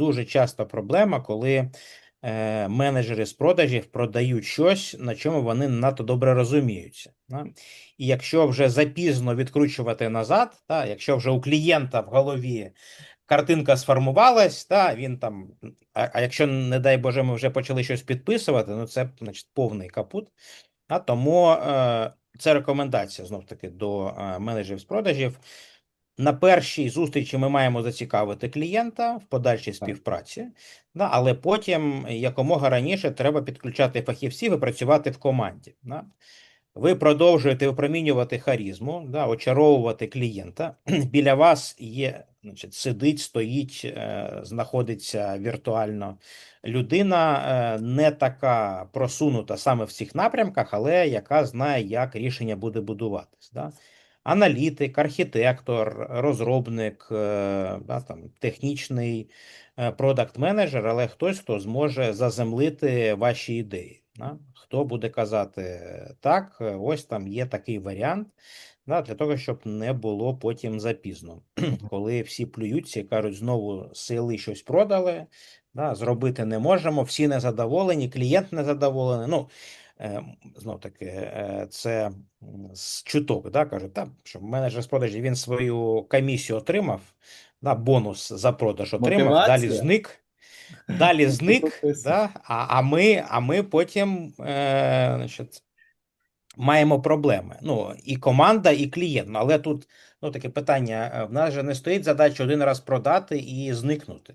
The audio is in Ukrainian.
дуже часто проблема, коли е, менеджери з продажів продають щось, на чому вони надто добре розуміються. Да? І якщо вже запізно відкручувати назад, та, якщо вже у клієнта в голові картинка сформувалась, та, він там, а, а якщо, не дай Боже, ми вже почали щось підписувати, ну це значить повний капут. А тому е, це рекомендація знов таки до е, менеджерів з продажів. На першій зустрічі ми маємо зацікавити клієнта в подальшій співпраці, да, але потім якомога раніше треба підключати фахівців і працювати в команді. Да. Ви продовжуєте випромінювати харізму, да, очаровувати клієнта. Біля вас є, значить, сидить, стоїть, е, знаходиться віртуально людина, е, не така просунута саме в цих напрямках, але яка знає, як рішення буде будуватись. Да. Аналітик, архітектор, розробник, е, да, там, технічний продакт-менеджер, але хтось, хто зможе заземлити ваші ідеї. Да? Хто буде казати так, е, ось там є такий варіант, да, для того, щоб не було потім запізно, коли всі плюються і кажуть, знову сили щось продали, да, зробити не можемо, всі незадоволені, клієнт незадоволений. Ну, е, знов таки, е, це з чуток, да, кажуть, так, що менеджер з продажів він свою комісію отримав, да, бонус за продаж отримав, далі зник. Далі зник, да, а, а, ми, а ми потім е, значить, маємо проблеми. Ну, і команда, і клієнт. Але тут ну, таке питання: е, в нас же не стоїть задача один раз продати і зникнути.